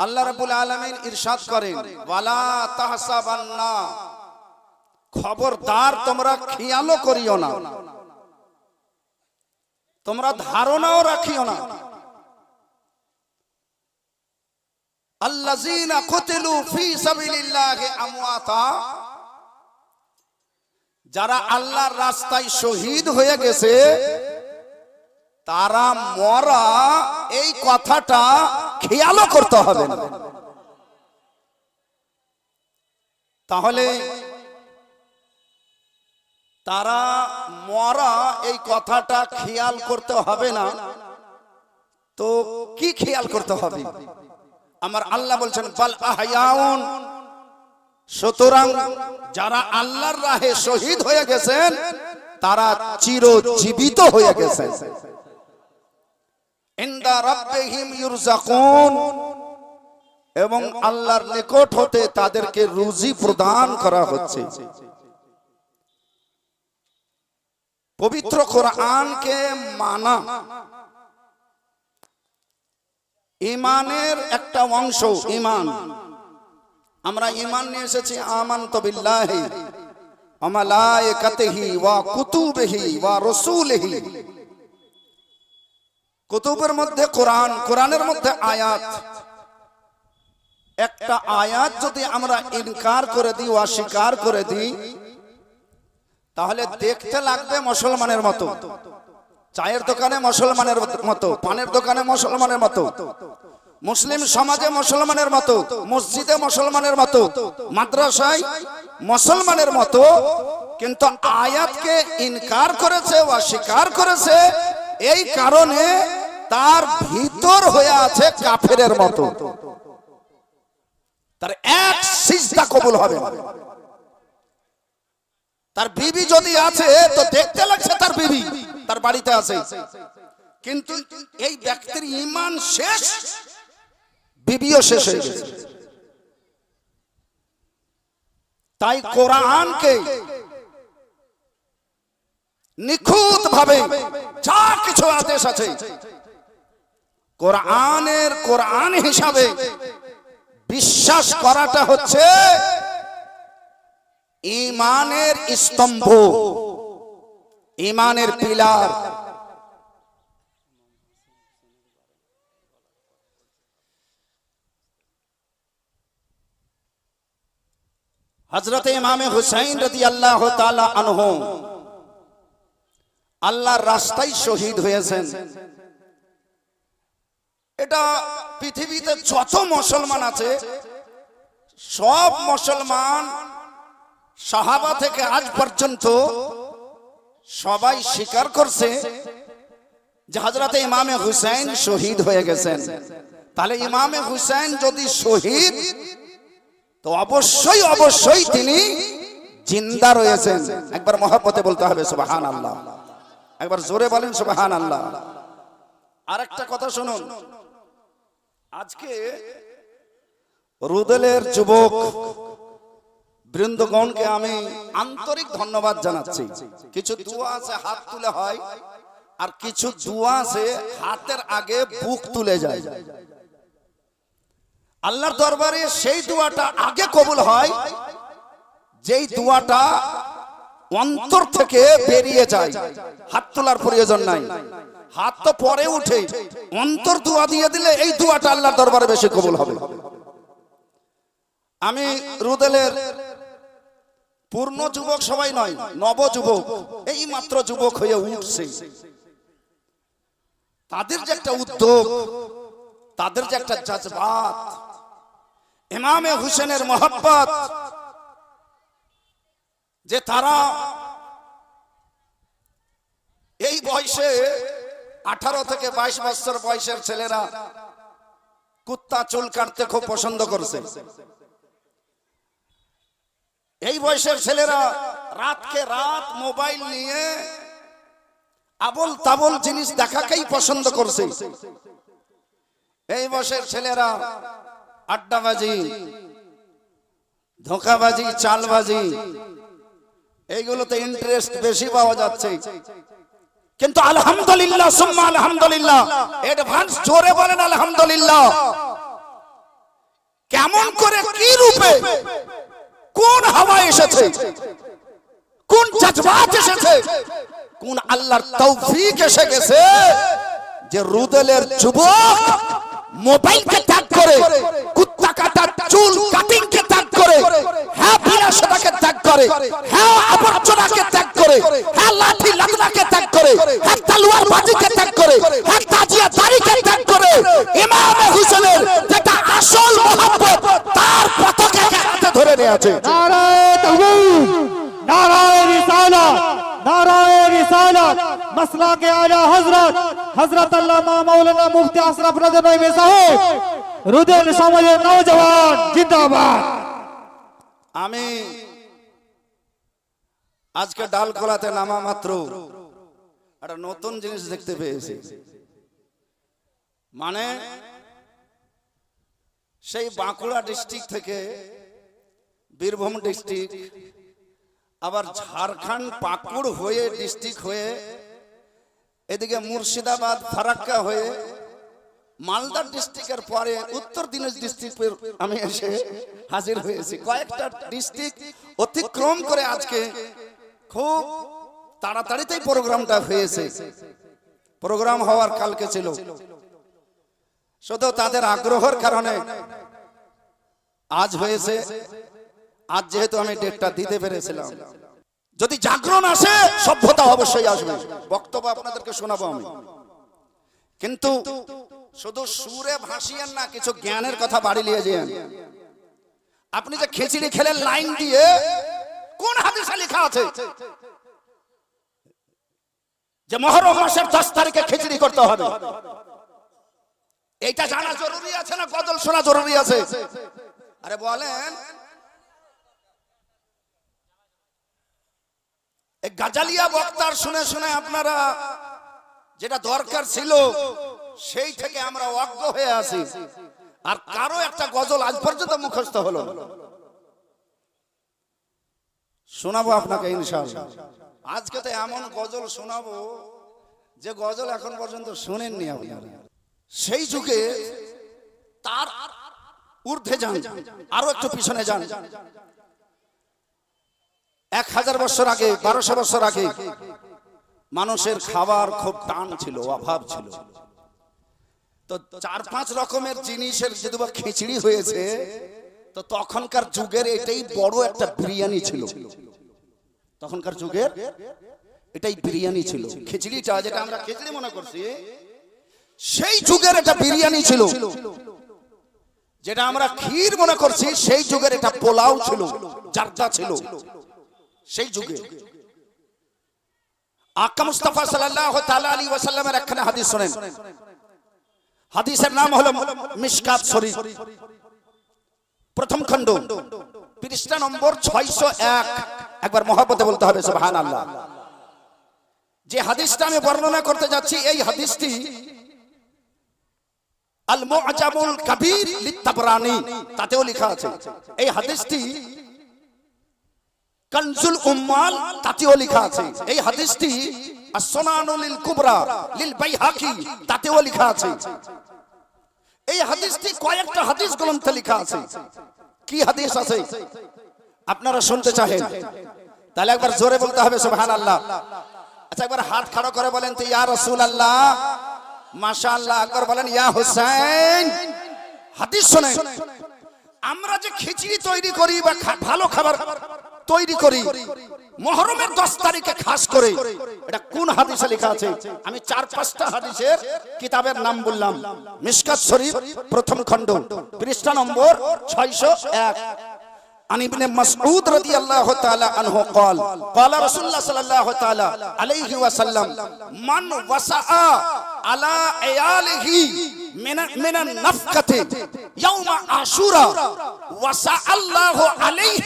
আল্লাহ রাব্বুল আলামিন ইরশাদ করেন খবরদার তোমরা খেয়ালও করিও না। তোমরা ধারণাও রাখিও না। যারা আল্লাহর রাস্তায় শহীদ হয়ে গেছে, তারা মরা এই কথাটা খেয়ালও করতে হবে না। তাহলে তারা মরা এই কথাটা খেয়াল করতে হবে না। তো কি খেয়াল করতে হবে? আমার আল্লাহ বলছেন, বাল আহয়াউন। সুতরাং যারা আল্লাহর রাহে শহীদ হয়ে গেছেন, তারা চিরজীবিত হয়ে গেছেন। এবং আল্লাহর নিকট হতে তাদেরকে রুজি প্রদান করা হচ্ছে। পবিত্র কোরআনকে মানা। ইমানের একটা অংশ ইমান। আমরা ইমান নিয়ে এসেছি, আমান্ত বিল্লাহি আমালাইকাতিহি ওয়া কুতুবিহি, ওয়া রাসূলিহি। কুতুবের মধ্যে কোরআন, কোরআনের মধ্যে আয়াত। একটা আয়াত যদি আমরা ইনকার করে দিই, অস্বীকার করে দিই, তাহলে দেখতে লাগবে মুসলমানের মতো। চায়ের দোকানে মুসলমানের মতো, পানের দোকানে মুসলমানের মতো, মুসলিম সমাজে মুসলমানের মতো, মসজিদে মুসলমানের মতো, মাদ্রাসায় মুসলমানের মতো, কিন্তু আয়াতকে ইনকার করেছে, অস্বীকার করেছে, এই কারণে তার ভিতর হয়ে আছে কাফেরের মতো। তার এক সিজদা কবুল হবে। তার বিবি যদি আছে, তো দেখতে লাগছে তার বিবি। তার বাড়িতে আছে। কিন্তু এই ব্যক্তির ইমান শেষ, বিবিও শেষ হয়ে গেছে। তাই কোরআনকে নিখুঁত ভাবে যা কিছু আদেশ আছে কোরআনের কোরআন হিসাবে বিশ্বাস করাটা হচ্ছে ইমানের স্তম্ভ, ইমানের পিলার। হজরত ইমামে হুসাইন রদি আল্লাহ আনহু, আল্লাহর রাস্তায় শহীদ হয়েছেন। এটা পৃথিবীতে যত মুসলমান আছে, সব মুসলমান সাহাবা থেকে আজ পর্যন্ত সবাই স্বীকার করছে যে ইমামে হুসাইন শহীদ হয়ে গেছেন। তাহলে ইমামে হুসাইন যদি শহীদ, তো অবশ্যই অবশ্যই তিনি জিন্দা রয়েছেন। একবার মহাপতে বলতে হবে সুবাহান আল্লাহ একবার জোরে বলেন সুবাহান আল্লাহ আরেকটা কথা শুনুন। আজকে রুদেলের যুবক বৃন্দগণকে আমি আন্তরিক ধন্যবাদ জানাচ্ছি। কিছু দুয়া আছে হাত তুলে হয় আর কিছু দুয়া আছে হাতের আগে বুক তুলে যায়। আল্লাহর দরবারে সেই দুয়াটা আগে কবুল হয় যেই দুয়াটা অন্তর থেকে বেরিয়ে যায়। হাত তোলার প্রয়োজন নাই। হাত তো পরে উঠে। অন্তর দোয়া দিয়ে দিলে এই দোয়াটা আল্লাহর দরবারে বেশি কবুল হবে। আমি রুদেলের পূর্ণ যুবক সবাই নয়, নব যুবক, এই মাত্র যুবক হয়ে উঠছে। তাদের যে একটা উদ্যোগ, তাদের যে একটা জাজবাত, ইমামে হুসেনের মোহাব্বত, যে তারা এই বয়সে আঠারো থেকে বাইশ বছর বয়সের ছেলেরা কুত্তা চুল কাটতে খুব পছন্দ করছে। এই বয়সের ছেলেরা রাতকে রাত মোবাইল নিয়ে আবল তাবল জিনিস দেখাকেই পছন্দ করছে। এই বয়সের ছেলেরা আড্ডাবাজি, ধোকাবাজি, চালবাজি, এইগুলোতে ইন্টারেস্ট বেশি পাওয়া যাচ্ছে। কিন্তু আলহামদুলিল্লাহ, সুম্মা আলহামদুলিল্লাহ। অ্যাডভান্স জোরে বলেন আলহামদুলিল্লাহ। কেমন করে কি রূপে কোন হাওয়া এসেছে? কোন জজবাত এসেছে? কোন আল্লাহর তৌফিক এসে গেছে? যে রুদেলের যুবক মোবাইলকে ত্যাগ করে কুত্তা কাটার চুল কাটিং কে ত্যাগ করে করে। হ্যাঁ আবর্জনাকে ত্যাগ করে। হ্যাঁ লাঠি লাগনাকে ত্যাগ করে। হ্যাঁ তালুয়ার বাজিকে ত্যাগ করে। হ্যাঁ তাজিয়া দাড়িকে ত্যাগ করে। ইমাম হুসেনের যেটা আসল মহাব্বত তার পথকে হাতে ধরে নিয়ে আছে। নারায় তাহবীব নারায় রিসালাত নারায় রিসালাত মাসলা কে আলা হযরত হযরত আল্লামা মাওলানা মুফতি আশরাফ রাজা নইবে সাহেব রুদেল সমাজের নওজওয়ান জিন্দাবাদ। আমি আজকে ডাল খোলাতে নামা মাত্র। একটা নতুন জিনিস দেখতে পেয়েছি। মানে সেই বাঁকুড়া ডিস্ট্রিক্ট থেকে বীরভূম ডিস্ট্রিক্ট, আবার ঝাড়খণ্ড পাকুড় হয়ে ডিস্ট্রিক্ট হয়ে, এদিকে মুর্শিদাবাদ, ফারাক্কা হয়ে, মালদা ডিস্ট্রিক্টের পরে উত্তর দিনাজ ডিস্ট্রিক্টের আমি এসে হাজির হয়েছি। কয়েকটা ডিস্ট্রিক্ট অতিক্রম করে আজকে খুব তাড়াতাড়িতেই প্রোগ্রামটা হয়েছে। প্রোগ্রাম হওয়ার কালকে ছিল। শুধু তাদের আগ্রহের কারণে আজ হয়েছে। আজ যেহেতু আমি ডেটটা দিতে পেরেছিলাম। যদি জাগরণ আসে, সভ্যতা অবশ্যই আসবে। বক্তব্য আপনাদেরকে শোনাবো আমি। কিন্তু শুধু সুরে ভাসিয়েন না, কিছু জ্ঞানের কথা বাড়ি নিয়ে যান। আপনি যে খিচড়ি খেলেন, লাইন দিয়ে কোন হাদিসে লেখা আছে যে মহরম মাসের দশ তারিখে খিচড়ি করতে হবে? এইটা জানা জরুরি আছে না গজল শোনা জরুরি আছে? আরে বলেন। গাজালিয়া বক্তার শুনে শুনে আপনারা যেটা দরকার ছিল, সেই থেকে আমরা অজ্ঞ হয়ে আছি। আর কারও একটা গজল আজ পর্যন্ত মুখস্থ হলো। শোনাবো আপনাকে ইনশাআল্লাহ। আজকে তো এমন গজল শোনাবো যে গজল এখন পর্যন্ত শুনেননি আপনারা সেই যুগে তার ঊর্ধ্বে যান, আরও একটু পিছনে যান। এক হাজার বছর আগে, বারোশো বছর আগে মানুষের খাবার খুব টান ছিল, অভাব ছিল। তো চার পাঁচ রকমের জিনিসের যদি বা খিচড়ি হয়েছে, তো তখনকার যুগের এটাই বড় একটা বিরিয়ানি ছিল। তখনকার যুগের এটাই বিরিয়ানি ছিল। খিচড়িটা যেটা আমরা খিচড়ি মনে করছি, সেই যুগের একটা বিরিয়ানি ছিল। যেটা আমরা ক্ষীর মনে করছি, সেই যুগের এটা পোলাও ছিল জারদা ছিল। সেই যুগে। আকা মুস্তাফা সাল্লাল্লাহু তাআলা আলাইহি ওয়াসাল্লামের একখানা হাদিস শুনেন। হাদিসের নাম হলো মিশকাত শরীফ। প্রথম খণ্ড। পৃষ্ঠা নম্বর 601 একবার মহব্বতে বলতে হবে, সুবহানাল্লাহ। যে হাদিসটা আমি বর্ণনা করতে যাচ্ছি, এই হাদিসটি তাতেও লেখা আছে। এই হাদিসটি তাতেও লেখা আছে। এই কুবরা লিল তাতেও আছে। এই হাদিসটি কয়েকটা হাদিস গ্রন্থে লেখা আছে। কি হাদিস আছে? আপনারা শুনতে চাহেন। তাহলে একবার জোরে বলতে হবে, সুবহানাল্লাহ। আচ্ছা একবার হাত খাড়া করে বলেন তো, ইয়া রসুল রাসূলুল্লাহ। মাশাআল্লাহ, একবার বলেন, ইয়া হুসাইন। হাদিস শুনেন। আমরা যে খিচড়ি তৈরি করি বা ভালো খাবার তৈরি করি মহরমের দশ তারিখে খাস করে এটা কোন হাদিসে লেখা আছে আমি চার পাঁচটা হাদিসের কিতাবের নাম বললাম মিশকাত শরীফ প্রথম খণ্ড পৃষ্ঠা নম্বর ছয়শো এক عن ابن مسعود رضي الله تعالى عنه قال قال رسول الله صلى الله تعالى عليه وسلم من وسع على عياله من من النفقة يوم عاشوراء وسع الله عليه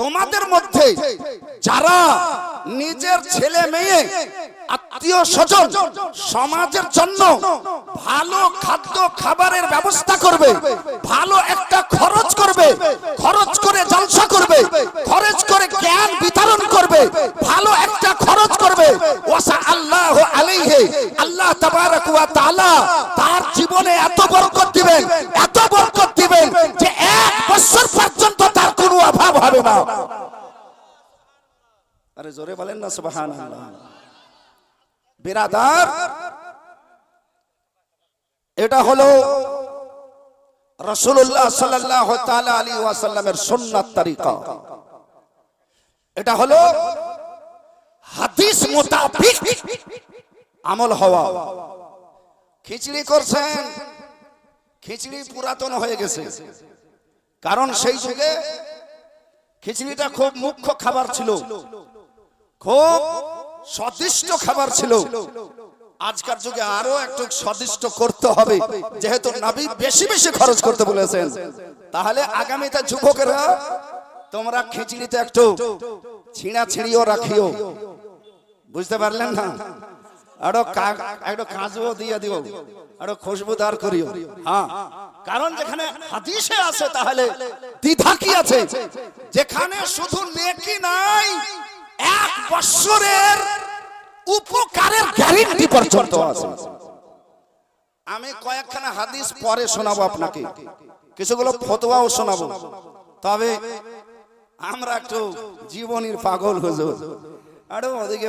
তোমাদের মধ্যে যারা নিজের ছেলে মেয়ে, আত্মীয় স্বজন, সমাজের জন্য ভালো খাদ্য খাবারের ব্যবস্থা করবে, ভালো একটা খরচ করবে, খরচ করে জলসা করবে, খরচ করে জ্ঞান বিতরণ করবে, ভালো একটা খরচ করবে। ওয়াসা আল্লাহ আলাইহি, আল্লাহ তাবারাক ওয়া তাআলা তার জীবনে এত বরকত দিবেন জোরে বলেন না, সুবহানাল্লাহ। বিরাদার, এটা হলো রসুল্লাহ সাল্লাহ আলী ওয়াসাল্লামের সুন্নাত তারিকা। এটা হলো হাদিস মোতাবিক আমল হওয়া। খিচড়ি করছেন, খিচড়ি পুরাতন হয়ে গেছে। কারণ সেই যুগে খিচড়িটা খুব মুখ্য খাবার ছিল। খুব স্বাদিষ্ট খাবার ছিল। আজকার যুগে আরও একটু স্বাদিষ্ট করতে হবে, যেহেতু নাবি বেশি বেশি খরচ করতে বলেছেন। তাহলে আগামীতে যুবকেরা, তোমরা খিচড়িতে একটু ছিঁড়া ছিঁড়িও রাখিও। বুঝতে পারলেন না? আরও একটু কাজও দিয়ে দিও, আরও খুশবুদার করিও। হ্যাঁ কারণ যেখানে হাদিসে আছে তাহলে দ্বিধা কি আছে? যেখানে শুধু নেকি নাই এক বছরের উপকারের গ্যারেন্টি পর্যন্ত আছে। আমি কয়েকখানা হাদিস পরে শোনাবো আপনাকে। কিছুগুলো ফতোয়াও শোনাবো। তবে আমরা একটু জীবনের পাগল হুজুর। আরও ওদিকে